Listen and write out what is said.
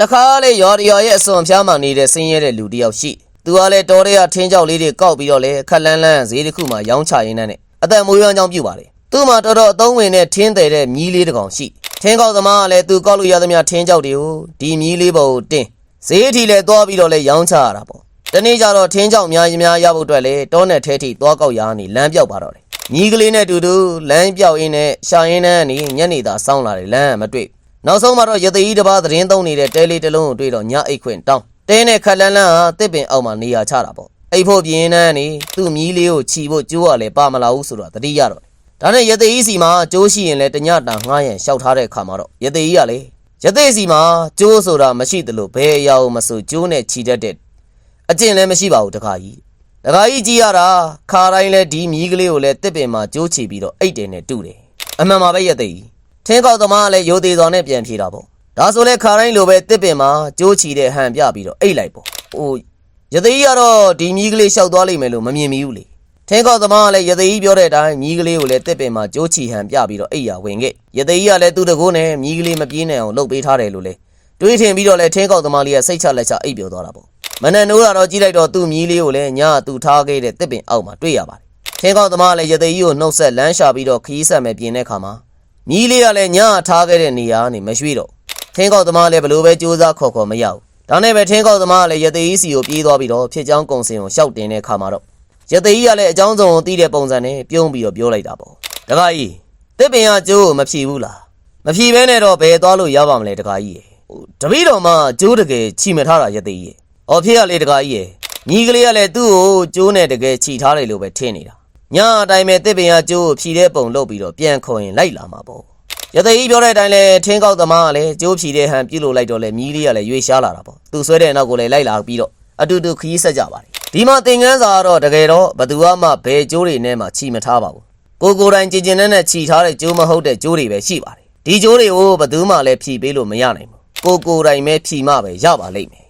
တခါလေရော်ရီယော်ရဲ့အစွန်ဖျားမှနေတဲ့ဆင်းရဲတဲ့လူတစ်ယောက်ရှိသူကလည်းတော်ရဲကထင်းကြောက်လေးတွေကောက်ပြီးတော့လေခက်လန်းလန်းဈေးတစ်ခုမှရောင်းချရင်းနဲ့အသက်မွေးဝမ်းကြောင်းပြုပါလေသူ့မှာတော်တော်အသုံးဝင်တဲ့ထင်းတယ်တဲ့မြီးလေးတစ်ကောင်ရှိထင်းကောက်သမားကလည်းသူကောက်လို့ရသမျှထင်းကြောက်တွေကိုဒီမြီးလေးပေါ်ကိုတင်းဈေးထီလည်းသွားပြီးတော့လေရောင်းချရတာပေါ့တနေ့ကျတော့ထင်းကြောက်များကြီးများရဖို့အတွက်လေတောနဲ့ထဲထိသွားကောက်ရနေလမ်းပြောက်ပါတော့တယ်မြီးကလေးနဲ့တူတူလမ်းပြောက်ရင်းနဲ့ရှာရင်းနဲ့နေညနေသာစောင်းလာတယ်လမ်းကမတွေ့ နောက်ဆုံးမှာတော့ရသေးကြီးတစ်ပါးသတင်းသုံးနေတဲ့တဲလေးတစ်လုံးကိုတွေ့တော့ညအိတ်ခွင့်တောင်းတဲနဲ့ခက်လန်းလန်းဟာတစ်ပင်အောက်မှာနေရာချတာပေါ့အိတ်ဖို့ပြင်းနှန်းနေသူ့မြီးလေးကိုခြီဖို့ကြိုးရလဲပါမလာဘူးဆိုတော့တတိရတော့ဒါနဲ့ရသေးကြီးစီမှာကြိုးရှိရင်လဲတညတာငှားရန်ရှောက်ထားတဲ့ခါမှာတော့ရသေးကြီးကလေရသေးစီမှာကြိုးဆိုတာမရှိသလိုဘယ်အရာကိုမဆိုကြိုးနဲ့ခြီတတ်တဲ့အကျင့်လည်းမရှိပါဘူးတခါကြီးတခါကြီးကြည့်ရတာခါတိုင်းလဲဒီမြီးကလေးကိုလဲတစ်ပင်မှာကြိုးချီပြီးတော့အိတ်တယ်နဲ့တူတယ်အမှန်ပါပဲရသေးကြီး ထင်းကောက်သမားကလည်းရိုသေးစွာနဲ့ပြန်ဖြေတာပေါ့ဒါဆိုလဲခါတိုင်းလိုပဲတစ်ပင်မှာကြိုးချီတဲ့ဟန်ပြပြီးတော့အိတ်လိုက်ပေါ့ဟိုရသေးကြီးကတော့ဒီမြီးကလေးရှောက်သွားလိမ့်မယ်လို့မမြင်မိဘူးလေထင်းကောက်သမားကလည်းရသေးကြီးပြောတဲ့အတိုင်းမြီးကလေးကိုလည်းတစ်ပင်မှာကြိုးချီဟန်ပြပြီးတော့အိတ်ရဝင်ခဲ့ရသေးကြီးကလည်းသူ့တကိုးနဲ့မြီးကလေးမပြေးနိုင်အောင်လှုပ်ပေးထားတယ်လို့လေတွေးထင်ပြီးတော့လဲထင်းကောက်သမားလေးကစိတ်ချလက်ချအိတ်ပြောသွားတာပေါ့မနက်နိုးတာတော့ကြည့်လိုက်တော့သူ့မြီးလေးကိုလည်းညသူထားခဲ့တဲ့တစ်ပင်အောက်မှာတွေ့ရပါတယ်ထင်းကောက်သမားကလည်းရသေးကြီးကိုနှုတ်ဆက်လမ်းရှာပြီးတော့ခီးဆက်မယ်ပြင်တဲ့ခါမှာ မြီးလေးကလည်းညထားခဲ့တဲ့နေရာကနေမရွှေ့တော့ထင်းကောက်သမားလည်းဘလို့ပဲကြိုးစားခေါ်ခေါ်မရဘူးဒါနဲ့ပဲထင်းကောက်သမားကလည်းရသေးကြီးစီကိုပြေးသွားပြီးတော့ဖြစ်ချောင်းကုံစင်ကိုရှောက်တင်တဲ့ခါမှာတော့ရသေးကြီးကလည်းအကြောင်းစုံကိုသိတဲ့ပုံစံနဲ့ပြုံးပြီးတော့ပြောလိုက်တာပေါ့တခါကြီးတစ်ပင်ကကျိုးကိုမဖြီဘူးလားမဖြီဘဲနဲ့တော့ဘယ်သွားလို့ရပါမလဲတခါကြီးရေဟိုတပည့်တော်မှကျိုးတကယ်ချီမထားတာရသေးကြီးရေအော်ဖြစ်ရလေတခါကြီးရေညီကလေးကလည်းသူ့ကိုကျိုးနဲ့တကယ်ချီထားတယ်လို့ပဲထင်နေတာ ညအတိုင်းပဲတစ်ပင်ကကျိုးကိုဖြီတဲ့ပုံလုပ်ပြီးတော့ပြန်ခေါ်ရင်လိုက်လာမှာပေါ့ရသေးကြီးပြောတဲ့အတိုင်းလဲထင်းကောက်သမားကလည်းကျိုးဖြီတဲ့ဟန်ပြုတ်လို့လိုက်တော့လဲမြီးလေးကလည်းရွေရှားလာတာပေါ့သူဆွဲတဲ့နောက်ကိုလည်းလိုက်လာပြီးတော့အတူတူခီးဆက်ကြပါတယ်ဒီမှာသင်ငန်းစာကတော့တကယ်တော့ဘသူမှဘယ်ကျိုးတွေနဲ့မှချီမထားပါဘူးကိုကိုယ်တိုင်ကြင်ကြင်နဲ့နဲ့ချီထားတဲ့ကျိုးမဟုတ်တဲ့ကျိုးတွေပဲရှိပါတယ်ဒီကျိုးတွေကိုဘသူမှလည်းဖြီပေးလို့မရနိုင်ဘူးကိုကိုယ်တိုင်ပဲဖြီမှပဲရပါလိမ့်မယ်